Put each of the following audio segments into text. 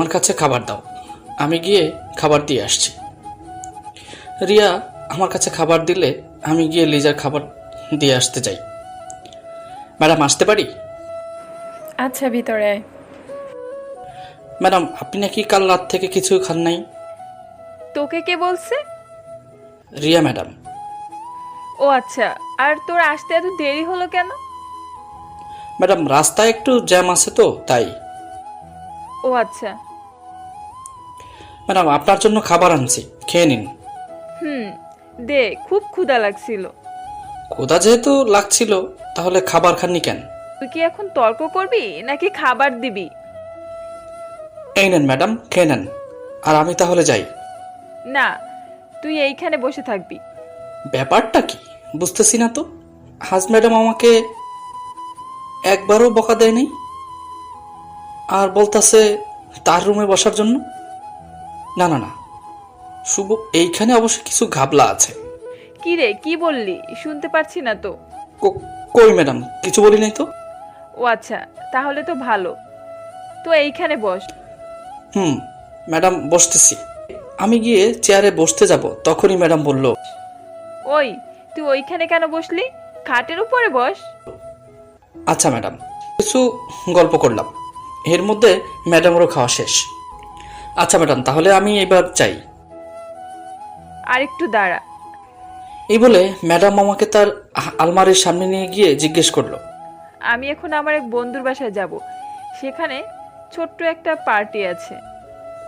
আমার কাছে খাবার দাও। আমি গিয়ে খাবার দিয়ে আসছি। রিয়া আমার কাছে খাবার দিলে আমি গিয়ে লিজার খাবার দিয়ে আসতে যাই ম্যাডাম আসতে পারি? আচ্ছা ভিতরে আয়। ম্যাডাম আপনি নাকি কাল রাত থেকে কিছু খান নাই? তোকে কে বলছে? রিয়া ম্যাডাম। ও আচ্ছা আর তোর আসতে এত দেরি হলো কেন? ম্যাডাম রাস্তায় একটু জ্যাম আছে তো তাই। ও আচ্ছা। ম্যাডাম আপনার জন্য খাবার আনছি। খেয়ে নিন। হুম দে খুব ক্ষুধা লাগছিল। কোদা যেহেতু লাগছিল তাহলে খাবার খাননি কেন? তুই কি এখন তর্ক করবি নাকি খাবার দিবি? এই নেন ম্যাডাম খেয়ে নেন। আর আমি তাহলে যাই। না তুই এইখানে বসে থাকবি। ব্যাপারটা কি? বুঝতেছি না তো। হাজ ম্যাডাম আমাকে একবারও বকা দেয়নি। আর বলতাছে তার রুমে বসার জন্য? না না না। শুভ এইখানে অবশ্য কিছু ঘাবলা আছে। কি রে কি বললি? শুনতে পারছি না তো। কো- কই ম্যাডাম? কিছু বলি নাই তো? ও আচ্ছা তাহলে তো ভালো। তো এইখানে বস। হুম ম্যাডাম বসতেছি। আমি গিয়ে চেয়ারে বসতে যাব তখনই ম্যাডাম বলল ওই তুই ওইখানে কেন বসলি? খাটের উপরে বস। আচ্ছা ম্যাডাম কিছু গল্প করলাম। এর মধ্যে ম্যাডামেরও খাওয়া শেষ। আচ্ছা ম্যাডাম তাহলে আমি এবার চাই আর একটু দাঁড়া। এই বলে ম্যাডাম আমাকে তার আলমারির সামনে নিয়ে গিয়ে জিজ্ঞেস করল। আমি এখন আমার এক বন্ধুর বাসায় যাব। সেখানে ছোট্ট একটা পার্টি আছে।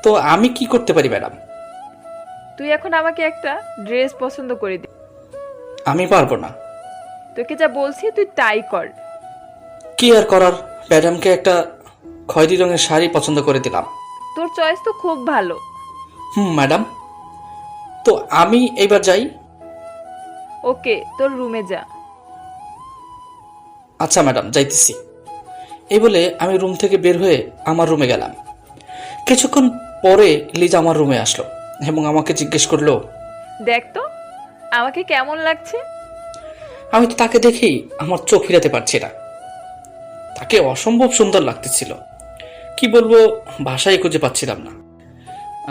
তো আমি কি করতে পারি ম্যাডাম? তুই এখন আমাকে একটা ড্রেস পছন্দ করে দে। আমি পারব না। তোকে যা বলছি তুই তাই কর। কি আর করার? ম্যাডামকে একটা খয়েরি রঙের শাড়ি পছন্দ করে দিলাম। তোর চয়েস তো খুব ভালো। হুম ম্যাডাম তো আমি এইবার যাই? ওকে তোর রুমে যা। আচ্ছা ম্যাডাম যাইতেছি। এই বলে আমি রুম থেকে বের হয়ে আমার রুমে গেলাম। কিছুক্ষণ পরে লিজা আমার রুমে আসলো এবং আমাকে জিজ্ঞেস করল দেখ তো আমাকে কেমন লাগছে? আমি তো তাকে দেখেই আমার চোখ ফিরাতে পারছি না। তাকে অসম্ভব সুন্দর লাগতেছিল। কি বলব ভাষাই খুঁজে পাচ্ছিলাম না।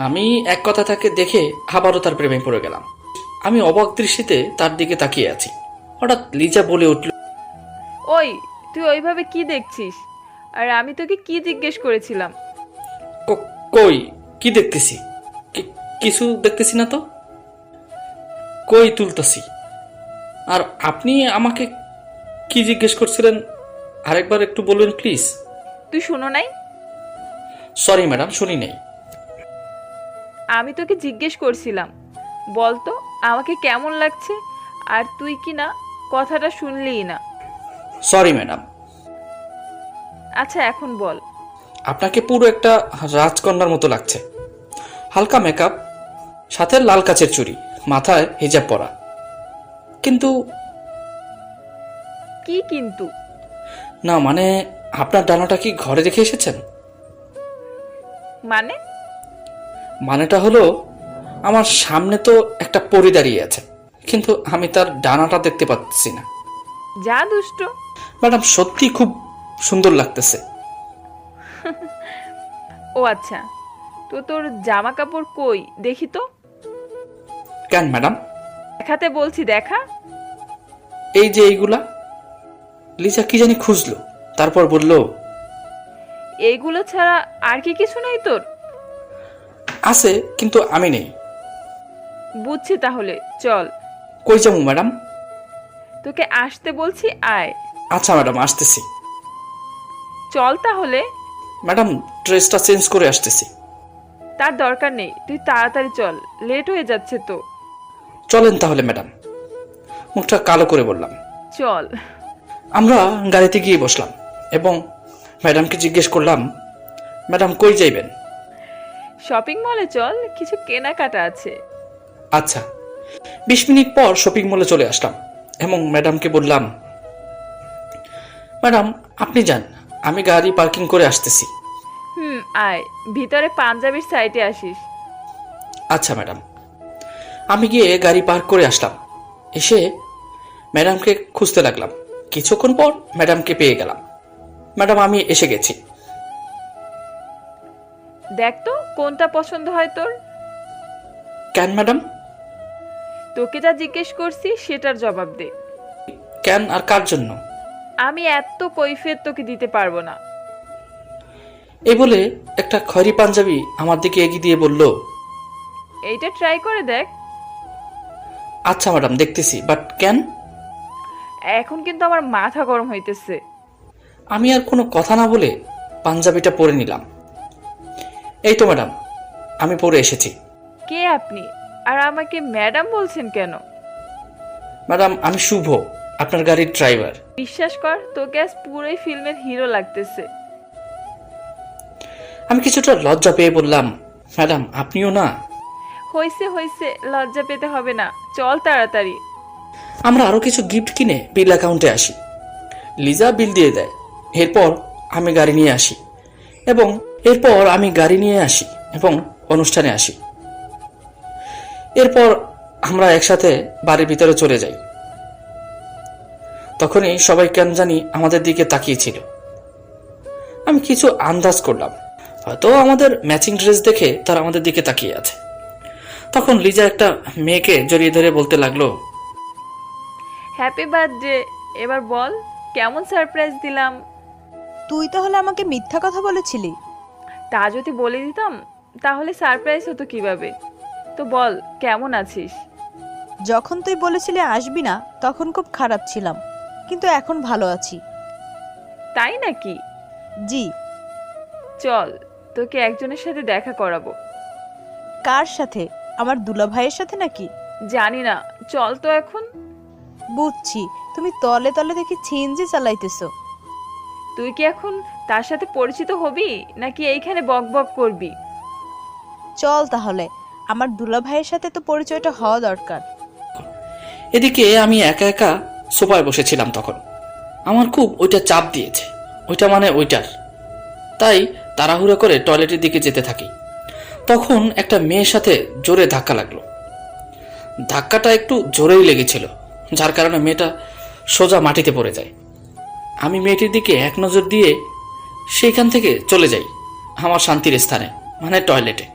আমি এক কথা তাকে দেখে আবারও তার প্রেমে পড়ে গেলাম। আমি অবাক দৃষ্টিতে তার দিকে তাকিয়ে আছি। হঠাৎ লিজা বলে উঠল ওই তুই ওইভাবে কি দেখছিস? আর আমি তোকে কি জিজ্ঞেস করেছিলাম? "ক- কই কি দেখতেছি? কিছু দেখতেছি না তো? কই তুলতেছি? আর আপনি আমাকে কি জিজ্ঞেস করছিলেন? আরেকবার একটু বলবেন প্লিজ? তুই শুনো নাই? সরি ম্যাডাম শুনি নাই। আমি তোকে জিজ্ঞেস করছিলাম বল তো আমাকে কেমন লাগছে আর তুই কি না কথাটা শুনলিই না। সরি ম্যাডাম আচ্ছা এখন বল। আপনাকে পুরো একটা রাজকন্যার মতো লাগছে। হালকা মেকআপ সাথে লাল কাচের চুড়ি মাথায় হিজাব পরা। কিন্তু কি কিন্তু? না মানে আপনার ডানাটা কি ঘরে রেখে এসেছেন? মানে? মানেটা হলো আমার সামনে তো একটা পরি দাঁড়িয়ে আছে কিন্তু আমি তার ডানাটা দেখতে পাচ্ছি না। যা দুষ্ট। ম্যাডাম সত্যি খুব সুন্দর লাগতেছে। ও আচ্ছা তো তোর জামা কাপড় কই? দেখি তো। কেন ম্যাডাম? দেখাতে বলছি দেখা। এই যে এইগুলা লিজা কি জানি খুঁজলো তারপর বলল এইগুলো ছাড়া আর কি কিছু নেই তোর? আছে কিন্তু আমি নেই। বুঝছি তাহলে চল। কই যাব ম্যাডাম? তোকে আসতে বলছি আয়। আচ্ছা ম্যাডাম আসতেছি। চল তাহলে। ম্যাডাম ড্রেসটা চেঞ্জ করে আসতেছি। তার দরকার নেই তুই তাড়াতাড়ি চল লেট হয়ে যাচ্ছে তো। চলেন তাহলে ম্যাডাম। মুখটা কালো করে বললাম। চল। আমরা গাড়িতে গিয়ে বসলাম এবং ম্যাডামকে জিজ্ঞেস করলাম ম্যাডাম কই যাইবেন? শপিং মলে চল কিছু কেনাকাটা আছে। আচ্ছা। বিশ মিনিট পর শপিং মলে চলে আসলাম এবং ম্যাডামকে বললাম ম্যাডাম আপনি যান আমি গাড়ি পার্কিং করে আসতেছি। হুম আয় ভিতরে পাঞ্জাবির সাইডে আসিস। আচ্ছা ম্যাডাম। আমি গিয়ে গাড়ি পার্ক করে আসলাম। এসে ম্যাডামকে খুঁজতে লাগলাম। কিছুক্ষণ পর ম্যাডামকে পেয়ে গেলাম। ম্যাডাম আমি এসে গেছি। দেখ তো কোনটা পছন্দ হয় তোর? কেন ম্যাডাম? তোকে যা জিজ্ঞেস করছি সেটার জবাব দে। কেন আর কার জন্য? আমি এত কৈফিয়ত তোকে দিতে পারব না। এই বলে একটা খয়রি পাঞ্জাবি আমার দিকে এগিয়ে দিয়ে বলল এইটা ট্রাই করে দেখ। আচ্ছা ম্যাডাম দেখতেছি বাট কেন? এখন কিন্তু আমার মাথা গরম হইতেছে। আমি আর কোনো কথা না বলে পাঞ্জাবিটা পরে নিলাম। এই তো ম্যাডাম আমি পরে এসেছি। কে আপনি? আর আমাকে ম্যাডাম বলছেন কেন? ম্যাডাম আমি শুভ আপনার গাড়ির ড্রাইভার। বিশ্বাস কর তোকে আজ পুরোই ফিল্মের হিরো লাগতেছে। আমি কিছুটা লজ্জা পেয়ে বললাম ম্যাডাম আপনিও না? হইছে হইছে লজ্জা পেতে হবে না। চল তাড়াতাড়ি। আমরা আরও কিছু গিফট কিনে বিল অ্যাকাউন্টে আসি। লিজা বিল দিয়ে দেয়। এরপর আমি গাড়ি নিয়ে আসি এবং এরপর আমি গাড়ি নিয়ে আসি এবং অনুষ্ঠানে আসি। এরপর আমরা একসাথে বাড়ির ভিতরে চলে যাই। তখনই সবাই কেন জানি আমাদের দিকে তাকিয়েছিল। আমি কিছু আন্দাজ করলাম। হয়তো আমাদের ম্যাচিং ড্রেস দেখে তারা আমাদের দিকে তাকিয়ে আছে। তখন লিজা একটা মেয়েকে জড়িয়ে ধরে বলতে লাগল হ্যাপি বার্থডে এবার বল, কেমন সারপ্রাইজ দিলাম? তুই তাহলে আমাকে মিথ্যা কথা বলেছিলি? তা যদি বলে দিতাম তাহলে সারপ্রাইজ হতো কীভাবে? তো বল কেমন আছিস? যখন তুই বলেছিলি আসবি না তখন খুব খারাপ ছিলাম কিন্তু এখন ভালো আছি। তাই নাকি? জি। চল তোকে একজনের সাথে দেখা করাবো। কার সাথে? আমার দুলা ভাইয়ের সাথে নাকি? জানি না চল তো এখন। বুঝছি তুমি তলে তলে দেখি ছিনজি চালাইতেছো। তুই কি এখন তার সাথে পরিচিত হবি নাকি এইখানে বক বক করবি? চল তাহলে আমার দুলা ভাইয়ের সাথে তো পরিচয়টা হওয়া দরকার। এদিকে আমি একা একা সোফায় বসেছিলাম তখন। আমার খুব ওইটা চাপ দিয়েছে ওইটা মানে ওইটার। তাই তাড়াহুড়ো করে টয়লেটের দিকে যেতে থাকি। তখন একটা মেয়ের সাথে জোরে ধাক্কা লাগল। ধাক্কাটা একটু জোরেই লেগেছিল যার কারণে মেয়েটা সোজা মাটিতে পড়ে যায়। আমি মেয়েটির দিকে এক নজর দিয়ে সেইখান থেকে চলে যাই আমার শান্তির স্থানে মানে টয়লেটে।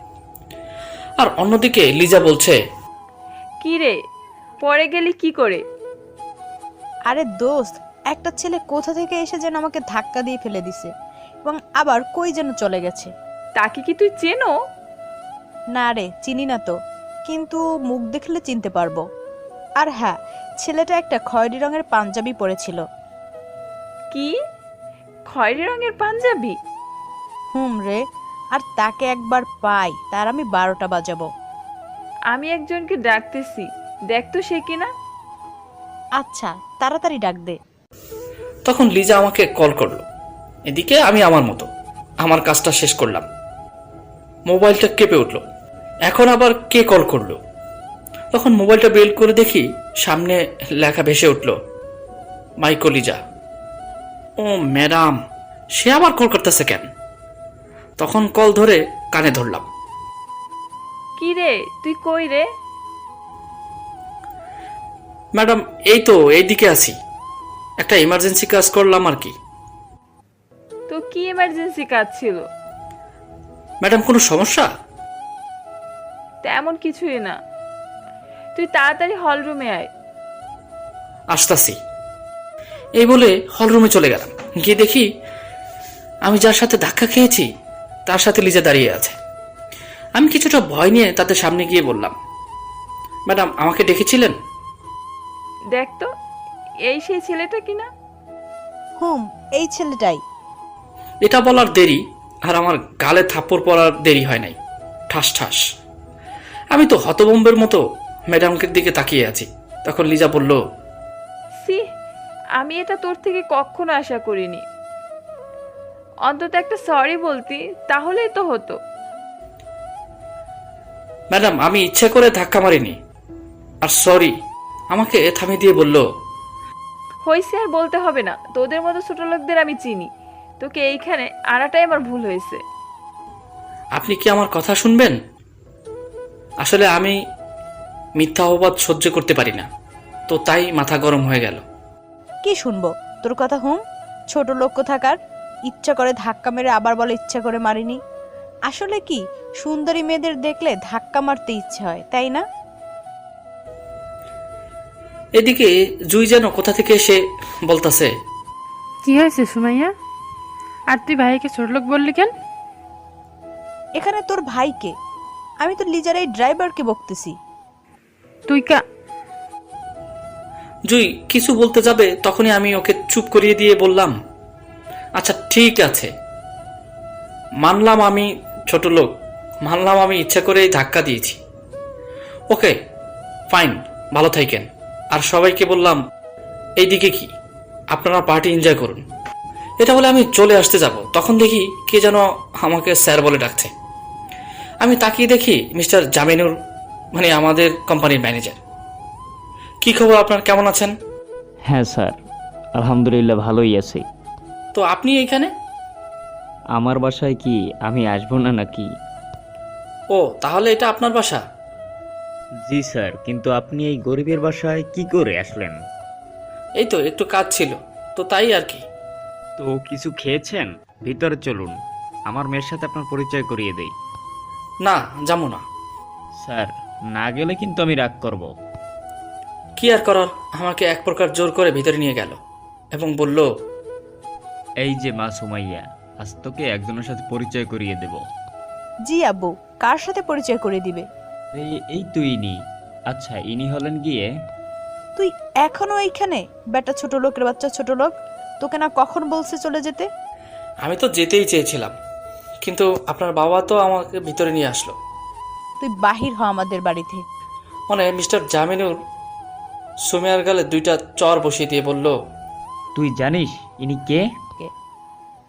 আর অন্যদিকে লিজা বলছে কি রে পরে গেলি কি করে? আরে দোস্ত একটা ছেলে কোথা থেকে এসে যেন আমাকে ধাক্কা দিয়ে ফেলে দিছে এবং আবার কই যেন চলে গেছে? তাকে কি তুই চেনো? না রে চিনি না তো কিন্তু মুখ দেখলে চিনতে পারব। আর হ্যাঁ ছেলেটা একটা খয়েরি রঙের পাঞ্জাবি পরেছিল কি? খয়েরি রঙের পাঞ্জাবি? হুম রে আর তাকে একবার পাই তার আমি বারোটা বাজাবো। আমি একজনকে ডাকতেছি দেখ তো সে কিনা। আচ্ছা তাড়াতাড়ি ডাক দে। তখন লিজা আমাকে কল করল। এদিকে আমি আমার মতো আমার কাজটা শেষ করলাম। মোবাইলটা কেঁপে উঠল। এখন আবার কে কল করল? তখন মোবাইলটা বের করে দেখি সামনে লেখা ভেসে উঠল মাইকো লিজা। ও ম্যাডাম সে আবার কল করতেছে কেন? তখন কল ধরে কানে ধরলাম। কি রে তুই কই রে? ম্যাডাম এই তো এইদিকে আছি। একটা ইমার্জেন্সি কাজ করলাম আর কি। তো কি এমার্জেন্সি কাজ ছিল? ম্যাডাম কোনো সমস্যা? তেমন কিছুই না। তুই তাড়াতাড়ি হল রুমে আয়। আসতাছি। এই বলে হলরুমে চলে গেলাম। গিয়ে দেখি আমি যার সাথে ধাক্কা খেয়েছি তার সাথে লিজা দাঁড়িয়ে আছে। আমি কিছুটা ভয় নিয়ে তাদের সামনে গিয়ে বললাম ম্যাডাম আমাকে ডেকেছিলেন? দেখ তো এই সেই ছেলেটা কিনা? হুম এই ছেলেটাই। এটা বলার দেরি আর আমার গালে থাপ্পড় পড়ার দেরি হয় নাই। ঠাস ঠাস। আমি তো হতবম্বের মতো ম্যাডামকে দিকে তাকিয়ে আছি। তখন লিজা বলল আমি এটা তোর থেকে কখনো আশা করিনি। অন্তত একটা সরি বলতি তাহলেই তো হতো। ম্যাডাম আমি ইচ্ছে করে ধাক্কা মারিনি। আর সরি আমাকে থামিয়ে দিয়ে বলল। হয়েছে আর বলতে হবে না তোদের মতো ছোট লোকদের আমি চিনি। তোকে এইখানে আনাটাই আমার ভুল হয়েছে। আপনি কি আমার কথা শুনবেন? আসলে আমি মিথ্যা অপবাদ সহ্য করতে পারি না। তো তাই মাথা গরম হয়ে গেল। কি শুনব? তোর কথা হুম? ছোট লোক থাকার ইচ্ছা করে ধাক্কা মেরে আবার বলে ইচ্ছা করে মারিনি। আসলে কি সুন্দরী মেয়েদের দেখলে ধাক্কা মারতে ইচ্ছে হয় তাই না? এদিকে জুই যেন কোথা থেকে এসে বলতাছে। কি হয়েছে সুমাইয়া? আর তুই ভাইকে ছোট লোক বললি কেন? এখানে তোর ভাইকে। আমি তো লিজার এই ড্রাইভারকে বকতেছি। তুই কা জুই, কিছু বলতে যাবে? তখনই আমি ওকে চুপ করিয়ে দিয়ে বললাম আচ্ছা ঠিক আছে। মানলাম আমি ছোট লোক, মানলাম আমি ইচ্ছা করেই ধাক্কা দিয়েছি। ওকে, ফাইন, ভালো থাকেন। আর সবাইকে বললাম, এইদিকে কি? আপনারা পার্টি এনজয় করুন। এটা বলে আমি চলে আসতে যাব। তখন দেখি কে যেন আমাকে স্যার বলে ডাকছে। আমি তাকিয়ে দেখি মিস্টার জামিনুর মানে আমাদের কোম্পানির ম্যানেজার। কি খবর আপনার? কেমন আছেন? হ্যাঁ স্যার। আলহামদুলিল্লাহ ভালোই আছি। তো আপনি এইখানে আমার বাসায় কি আমি আসব না নাকি? ও তাহলে এটা আপনার বাসা? জি স্যার কিন্তু আপনি এই গরিবের বাসায় কি করে আসলেন? এই তো একটু কাজ ছিল। তো তাই আর কি। তো কিছু খেয়েছেন? ভিতরে চলুন। আমার মেয়ের সাথে আপনার পরিচয় করিয়ে দেই। না যাব না। স্যার না গেলে কিন্তু আমি রাগ করব। কি আর করার? আমাকে এক প্রকার জোর করে ভিতরে নিয়ে গেল এবং বলল এই যে মা সুমাইয়া আজ তোকে একজনের সাথে পরিচয় করিয়ে দেব। জি আব্বু কার সাথে পরিচয় করে দিবে? এই এই তুই ইনি। আচ্ছা ইনি হলেন গিয়ে? তুই এখনও এইখানে? বেটা ছোট লোকের বাচ্চা ছোট লোক তোকে না কখন বলছে চলে যেতে? আমি তো যেতেই চেয়েছিলাম কিন্তু আপনার বাবা তো আমাকে ভিতরে নিয়ে আসলো। তুই বাহির হ আমাদের বাড়িতে। মানে মিস্টার জামিনুর সুমিয়ার গালে দুইটা চর বসিয়ে দিয়ে বলল তুই জানিস ইনি কে?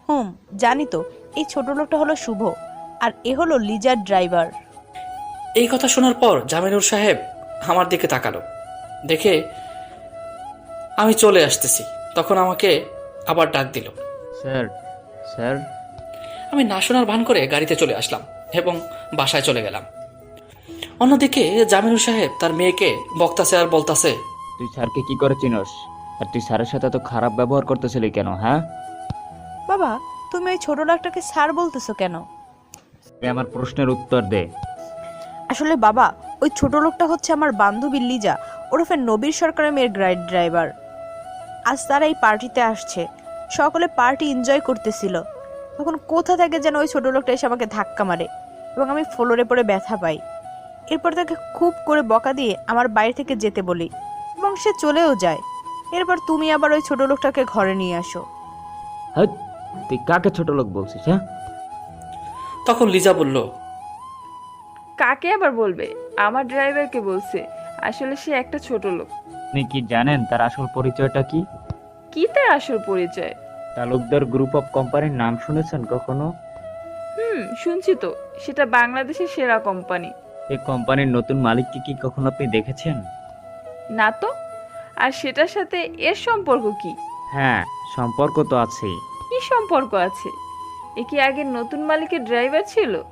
হুম জানি তো। এই ছোট লোকটা হলো শুভ আর এ হলো লিজার ড্রাইভার। এই কথা শোনার পর জামিনুর সাহেব আমার দিকে তাকালো। দেখে আমি চলে আসতেছি। তখন আমাকে আবার ডাক দিল স্যার স্যার। আমি না শোনার ভান করে গাড়িতে চলে আসলাম এবং বাসায় চলে গেলাম। অন্যদিকে জামিনুর সাহেব তার মেয়েকে বক্তাছে আর বলতাছে তুই স্যারকে কি করে চিনস? আর তুই স্যারের সাথে তো খারাপ ব্যবহার করতেছিলি কেন হ্যাঁ? বাবা তুমি ওই ছোট লোকটাকে স্যার বলতেছো কেন? তুই আমার প্রশ্নের উত্তর দে। আসলে বাবা ওই ছোট লোকটা হচ্ছে আমার বান্ধবী লিজা। ওরফে নবীর সরকারের মেয়ের গ্রাইড ড্রাইভার। আজ তারা এই পার্টিতে আসছে। সকলে পার্টি এনজয় করতেছিল। তখন কোথা থেকে যেন ওই ছোট লোকটা এসে আমাকে ধাক্কা মারে এবং আমি ফ্লোরে পড়ে ব্যথা পাই। এরপর তাকে খুব করে বকা দিয়ে আমার বাড়ি থেকে যেতে বলি। এবং সে চলেও যায়। এরপর তুমি আবার ওই ছোট লোকটাকে ঘরে নিয়ে আসো। হ্যাঁ তুই কাকে ছোট লোক বলছিস হ্যাঁ? তখন লিজা বলল কাকে আবার বলবে? আমার ড্রাইভারকে বলছে? আসলে সে একটা ছোট লোক। আপনি কি জানেন তার আসল পরিচয়টা কি? কি তার আসল পরিচয়? তালুকদার গ্রুপ অফ কোম্পানির নাম শুনেছেন কখনো? হুম শুনছি তো। সেটা বাংলাদেশের সেরা কোম্পানি এই কোম্পানির নতুন মালিককে কি কখনো আপনি দেখেছেন? না তো? আর সেটার সাথে এর সম্পর্ক কি? হ্যাঁ সম্পর্ক তো আছেই। কি সম্পর্ক আছে? এ কি আগে নতুন মালিকের ড্রাইভার ছিল?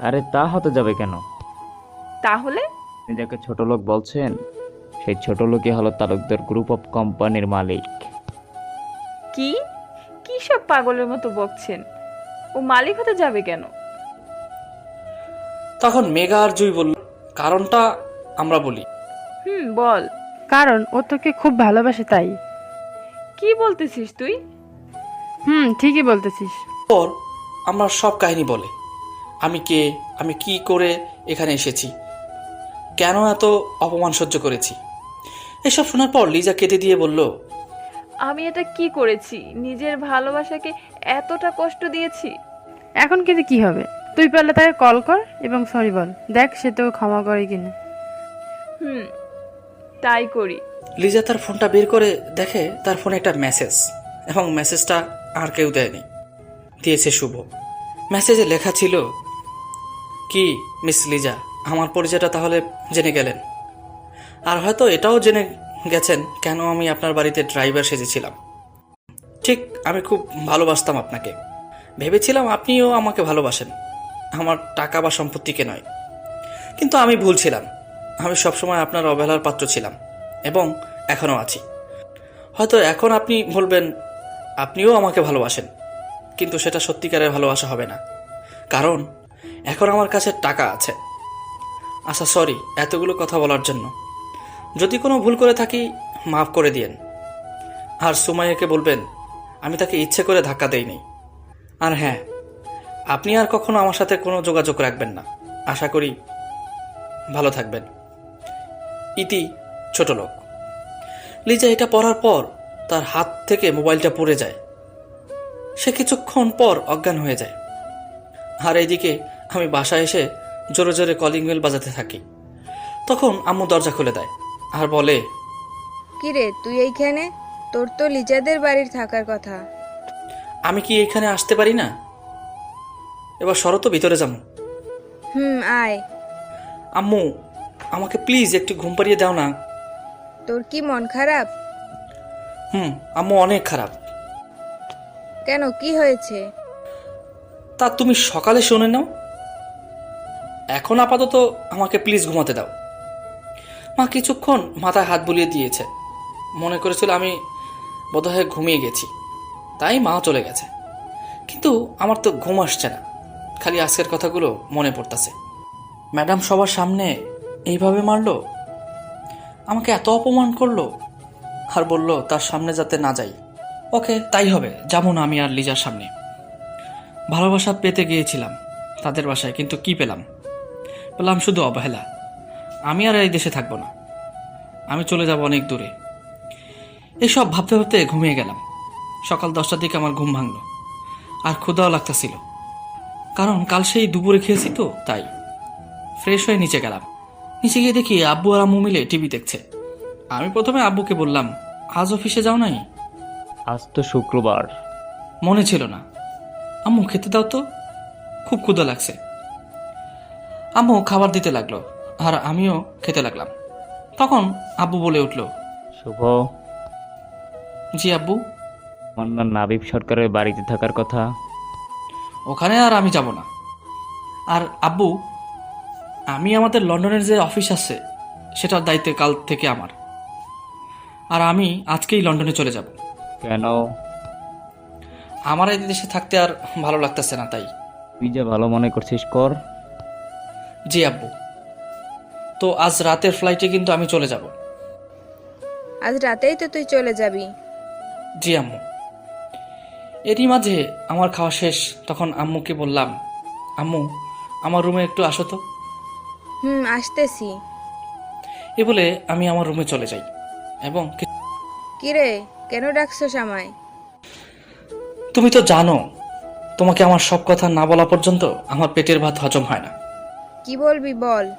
আরে তা হতে যাবে কেন? তাহলে? আপনি যাকে ছোট লোক বলছেন সেই ছোট লোকই হলো তালুকদার গ্রুপ অফ কোম্পানির মালিক। কি? কি সব পাগলের মতো বকছেন? ও মালিক হতে যাবে কেন? তখন মেঘা আর জুই বলল কারণটা আমরা বলি। হুম বল। কারণ ও তোকে খুব ভালোবাসে তাই। কি বলতেছিস তুই? হুম ঠিকই বলতেছিস। পর আমার সব কাহিনী বলে। আমি কে আমি কি করে এখানে এসেছি? কেন এত অপমান সহ্য করেছি? এসব শোনার পর লিজা কেটে দিয়ে বলল আমি এটা কি করেছি? নিজের ভালোবাসাকে এতটা কষ্ট দিয়েছি? এখন কিন্তু কি হবে? তুই পারলে তাকে কল কর এবং সরি বল। দেখ সে তোকে ক্ষমা করে কিনা। হুম তাই করি। লিজা তার ফোনটা বের করে দেখে তার ফোনে একটা মেসেজ, এবং মেসেজটা আর কেউ দেয়নি। দিয়েছে শুভ। মেসেজে লেখা ছিল, কি, মিস লিজা, আমার পরিচয়টা তাহলে জেনে গেলেন? আর হয়তো এটাও জেনে গেছেন কেন আমি আপনার বাড়িতে ড্রাইভার সেজেছিলাম। ঠিক, আমি খুব ভালোবাসতাম আপনাকে। ভেবেছিলাম আপনিও আমাকে ভালোবাসেন। আমার টাকা বা সম্পত্তিকে নয়। কিন্তু আমি ভুল ছিলাম। আমি সবসময় আপনার অবহেলার পাত্র ছিলাম, এবং এখনও আছি। হয়তো এখন আপনি বলবেন, আপনিও আমাকে ভালোবাসেন, কিন্তু সেটা সত্যিকারের ভালোবাসা হবে না। কারণ, এখন আমার কাছে টাকা আছে। আচ্ছা সরি, এতগুলো কথা বলার জন্য। যদি কোনো ভুল করে থাকি, মাফ করে দিয়েন। আর সুমাইয়াকে বলবেন, আমি তাকে ইচ্ছে করে ধাক্কা দেইনি। আর হ্যাঁ আপনি আর কখনো আমার সাথে কোনো যোগাযোগ রাখবেন না। আশা করি ভালো থাকবেন। ইতি ছোট লোক। লিজা এটা পড়ার পর তার হাত থেকে মোবাইলটা পড়ে যায়। সে কিছুক্ষণ পর অজ্ঞান হয়ে যায়। আর এইদিকে আমি বাসায় এসে জোরে জোরে কলিং বেল বাজাতে থাকি। তখন আম্মু দরজা খুলে দেয় আর বলে কিরে তুই এইখানে? তোর তো লিজাদের বাড়ির থাকার কথা। আমি কি এখানে আসতে পারি না? এবার শরত ভিতরে যাব হুম আয়। আম্মু আমাকে প্লিজ একটু ঘুম পাড়িয়ে দাও না। তোর কি মন খারাপ? হুম আম্মু অনেক খারাপ। কেন কি হয়েছে? তা তুমি সকালে শুনে নাও। এখন আপাতত আমাকে প্লিজ ঘুমাতে দাও। মা কিছুক্ষণ মাথায় হাত বুলিয়ে দিয়েছে। মনে করেছিল আমি বোধহয় ঘুমিয়ে গেছি। তাই মা চলে গেছে। কিন্তু আমার তো ঘুম আসছে না। খালি আজকের কথাগুলো মনে পড়তেছে। ম্যাডাম সবার সামনে এইভাবে মারলো? আমাকে এত অপমান করল? আর বলল, তার সামনে যাতে না যাই। ওকে, তাই হবে। যাব না আমি আর লিজার সামনে। ভালোবাসা পেতে গিয়েছিলাম তাদের বাসায়, কিন্তু কি পেলাম? পেলাম শুধু অবহেলা। আমি আর এই দেশে থাকব না। আমি চলে যাব অনেক দূরে। এসব ভাবতে ভাবতে ঘুমিয়ে গেলাম। সকাল দশটার দিকে আমার ঘুম ভাঙলো। আর ক্ষুদাও লাগতেছিল। কারণ কাল সেই দুপুরে খেয়েছি তো, তাই। ফ্রেশ হয়ে নিচে গেলাম। নিচে গিয়ে দেখি আব্বু আর আম্মু মিলে টিভি দেখছে। আমি প্রথমে আব্বুকে বললাম আজ অফিসে যাও নাই? আজ তো শুক্রবার। মনে ছিল না। আম্মু খেতে দাও তো। খুব ক্ষুধা লাগছে। আম্মু খাবার দিতে লাগল আর আমিও খেতে লাগলাম। তখন আব্বু বলে উঠল শুভ। জি আব্বু। আমার না নাবিব সরকারের বাড়িতে থাকার কথা। ওখানে আর আমি যাব না। আর আব্বু আমি আমাদের লন্ডনের যে অফিস আছে সেটার দায়িত্ব কাল থেকে আমার। আর আমি আজকেই লন্ডনে চলে যাব। কেন? আমার এই দেশে থাকতে আর ভালো লাগতেছে না তাই। তুই যা ভালো মনে করছিস কর। জি আব্বু। তো আজ রাতের ফ্লাইটে কিন্তু আমি চলে যাব। আজ রাতেই তো তুই চলে যাবি। জি আম্মু। এরই মাঝে আমার খাওয়া শেষ তখন আম্মুকে বললাম আম্মু আমার রুমে একটু আসো তো। হুম আসতেছি। এ বলে আমি আমার রুমে চলে যাই। এবং কি- কিরে কেন ডাকছস আমায়? তুমি তো জানো তোমাকে আমার সব কথা না বলা পর্যন্ত আমার পেটের ভাত হজম হয় না। কি বলবি বল।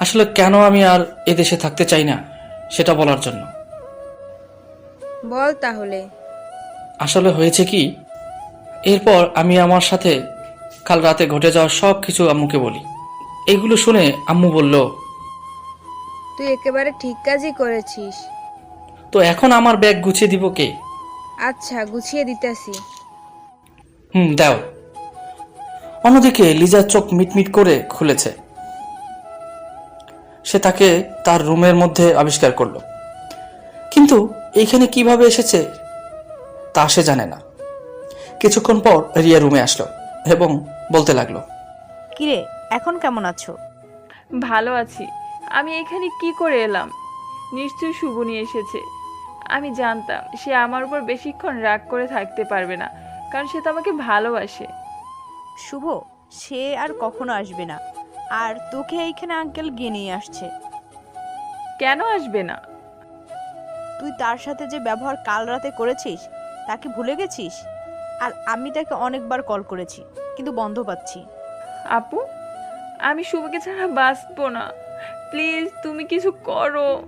আসলে কেন আমি আর এদেশে থাকতে চাই না সেটা বলার জন্য। বল তাহলে। আসলে হয়েছে কি এরপর আমি আমার সাথে কাল রাতে ঘটে যাওয়া সব কিছু আম্মুকে বলি। এগুলো শুনে আম্মু বলল তুই একেবারে ঠিক কাজই করেছিস। তো এখন আমার ব্যাগ গুছিয়ে দিব কে? আচ্ছা গুছিয়ে দিতেছি। হুম দাও। অন্যদিকে লিজার চোখ মিটমিট করে খুলেছে। সে তাকে তার রুমের মধ্যে আবিষ্কার করল। কিন্তু এইখানে কীভাবে এসেছে তা সে জানে না। কিছুক্ষণ পর রিয়া রুমে আসলো এবং বলতে লাগল কিরে এখন কেমন আছো? ভালো আছি। আমি এখানে কি করে এলাম? নিশ্চয়ই শুভ নিয়ে এসেছে। আমি জানতাম সে আমার উপর বেশিক্ষণ রাগ করে থাকতে পারবে না কারণ সে তো আমাকে ভালোবাসে। শুভ সে আর কখনো আসবে না। আর তোকে এইখানে আঙ্কেল গিয়ে নিয়ে আসছে। কেন আসবে না? তুই তার সাথে যে ব্যবহার কাল রাতে করেছিস তাকে ভুলে গেছিস? আর আমি তাকে অনেকবার কল করেছি কিন্তু বন্ধ পাচ্ছি। আপু আমি শুভকে ছাড়া বাঁচবো না। প্লিজ তুমি কিছু করো।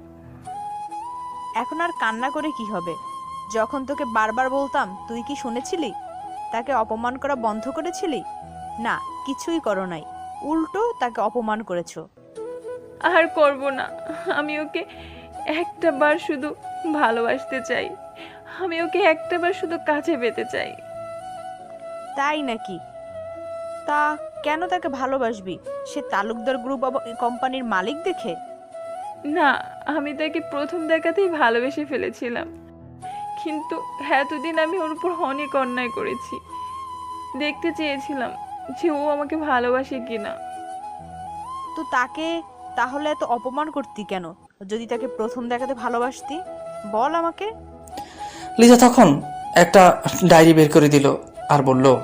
এখন আর কান্না করে কি হবে? যখন তোকে বারবার বলতাম তুই কি শুনেছিলি? তাকে অপমান করা বন্ধ করেছিলি? না কিছুই করো নাই। উল্টো তাকে অপমান করেছ। আর করব না। আমি ওকে একটা বার শুধু ভালোবাসতে চাই। আমি ওকে একটা বার শুধু কাছে পেতে চাই। তাই নাকি? তা কেন তাকে ভালোবাসবি? সে তালুকদার গ্রুপ অব কোম্পানির মালিক দেখে? না আমি তাকে প্রথম দেখাতেই ভালোবেসে ফেলেছিলাম। কিন্তু এতদিন আমি ওর উপর অনেক অন্যায় করেছি। দেখতে চেয়েছিলাম যে ও আমাকে ভালোবাসে কিনা। তো তাকে তাহলে এত অপমান করতি কেন? যদি তাকে প্রথম দেখাতে ভালোবাসতি বল আমাকে। লিজা তখন একটা ডায়েরি বের করে দিল আর বলল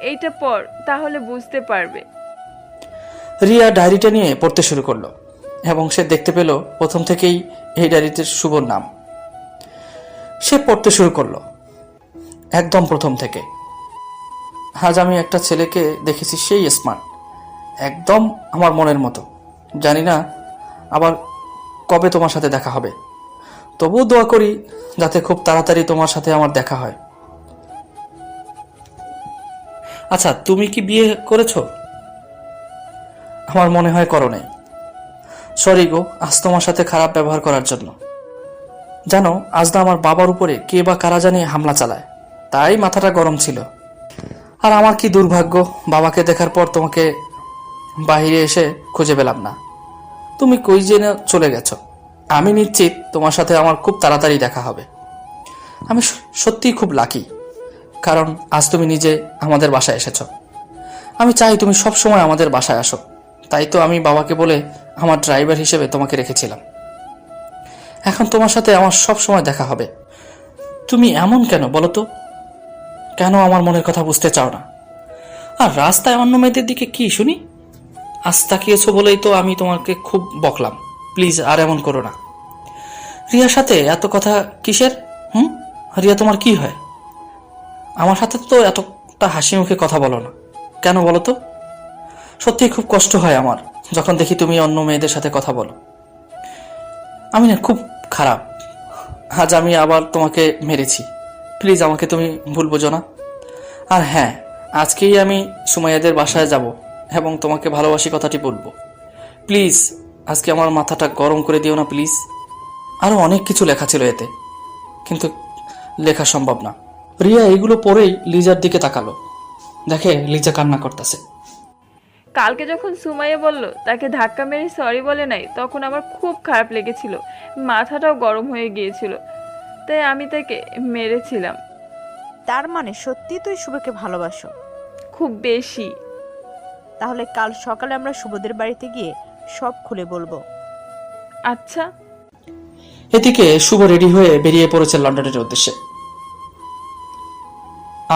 এইটা পর তাহলে বুঝতে পারবে। রিয়া ডায়েরিটা নিয়ে পড়তে শুরু করল এবং সে দেখতে পেল প্রথম থেকেই এই ডায়েরিতে শুভর নাম। সে পড়তে শুরু করল একদম প্রথম থেকে। আজ আমি একটা ছেলেকে দেখেছি সেই স্মার্ট একদম আমার মনের মতো। জানি না আবার কবে তোমার সাথে দেখা হবে। তবুও দোয়া করি যাতে খুব তাড়াতাড়ি তোমার সাথে আমার দেখা হয়। আচ্ছা তুমি কি বিয়ে করেছ? আমার মনে হয় করো নাই সরি গো, আজ তোমার সাথে খারাপ ব্যবহার করার জন্য। জানো, আজ না আমার বাবার উপরে কে বা কারা জানিয়ে হামলা চালায়। তাই মাথাটা গরম ছিল। আর আমার কি দুর্ভাগ্য, বাবাকে দেখার পর তোমাকে বাইরে এসে খুঁজে পেলাম না। তুমি কই জেনে চলে গেছো? আমি নিশ্চিত তোমার সাথে আমার খুব তাড়াতাড়ি দেখা হবে। আমি সত্যিই খুব লাকি কারণ আজ তুমি নিজে আমাদের বাসায় এসেছ। আমি চাই তুমি সব সময় আমাদের বাসায় আসো। তাই তো আমি বাবাকে বলে আমার ড্রাইভার হিসেবে তোমাকে রেখেছিলাম। এখন তোমার সাথে আমার সব সময় দেখা হবে। তুমি এমন কেন বলো তো? কেন আমার মনের কথা বুঝতে চাও না? আর রাস্তায় অন্য মেয়েদের দিকে কি শুনি? আজ তাকিয়েছো বলেই তো আমি তোমাকে খুব বকলাম। প্লিজ আর এমন করো না। রিয়ার সাথে এত কথা কিসের? হুম? রিয়া, তোমার কি হয়? আমার সাথে তো এতটা হাসি মুখে কথা বলো না। কেন বলো তো? সত্যি খুব কষ্ট হয় আমার যখন দেখি তুমি অন্য মেয়েদের সাথে কথা বলো। আমি না খুব খারাপ। আজ আমি আবার তোমাকে মেরেছি। প্লিজ আমাকে তুমি ভুল বোঝো না। আর হ্যাঁ আজকেই আমি সুমাইয়াদের বাসায় যাব এবং তোমাকে ভালোবাসি কথাটি বলব। প্লিজ, আজকে আমার মাথাটা গরম করে দিও না, প্লিজ। আরও অনেক কিছু লেখা ছিল এতে, কিন্তু লেখা সম্ভব না। রিয়া এগুলো পরেই লিজার দিকে তাকালো। দেখে লিজা কান্না করতেছে। কালকে যখন সুমাইয়া বলল তাকে ধাক্কা মেরে সরি বলে নাই? তখন আমার খুব খারাপ লেগেছিল। মাথাটাও গরম হয়ে গিয়েছিল। তাই আমি তাকে মেরেছিলাম। তার মানে সত্যি তুই শুভকে ভালোবাসো? খুব বেশি। তাহলে কাল সকালে আমরা শুভদের বাড়িতে গিয়ে সব খুলে বলব। আচ্ছা। এদিকে শুভ রেডি হয়ে বেরিয়ে পড়েছে লন্ডনের উদ্দেশ্যে।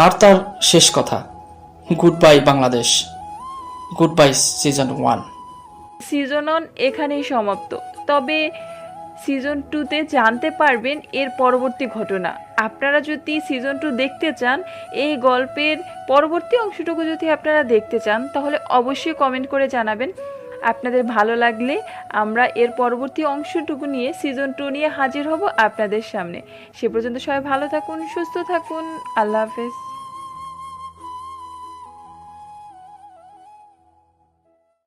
আর তার শেষ কথা goodbye Bangladesh goodbye season one. Season one এখানেই সমাপ্ত। তবে সিজন টুতে জানতে পারবেন এর পরবর্তী ঘটনা। আপনারা যদি সিজন টু দেখতে চান, এই গল্পের পরবর্তী অংশটুকু যদি আপনারা দেখতে চান, তাহলে অবশ্যই কমেন্ট করে জানাবেন। আপনাদের ভালো লাগলে আমরা এর পরবর্তী অংশটুকু নিয়ে সিজন টু নিয়ে হাজির হব আপনাদের সামনে। সে পর্যন্ত সবাই ভালো থাকুন, সুস্থ থাকুন। আল্লাহ হাফেজ।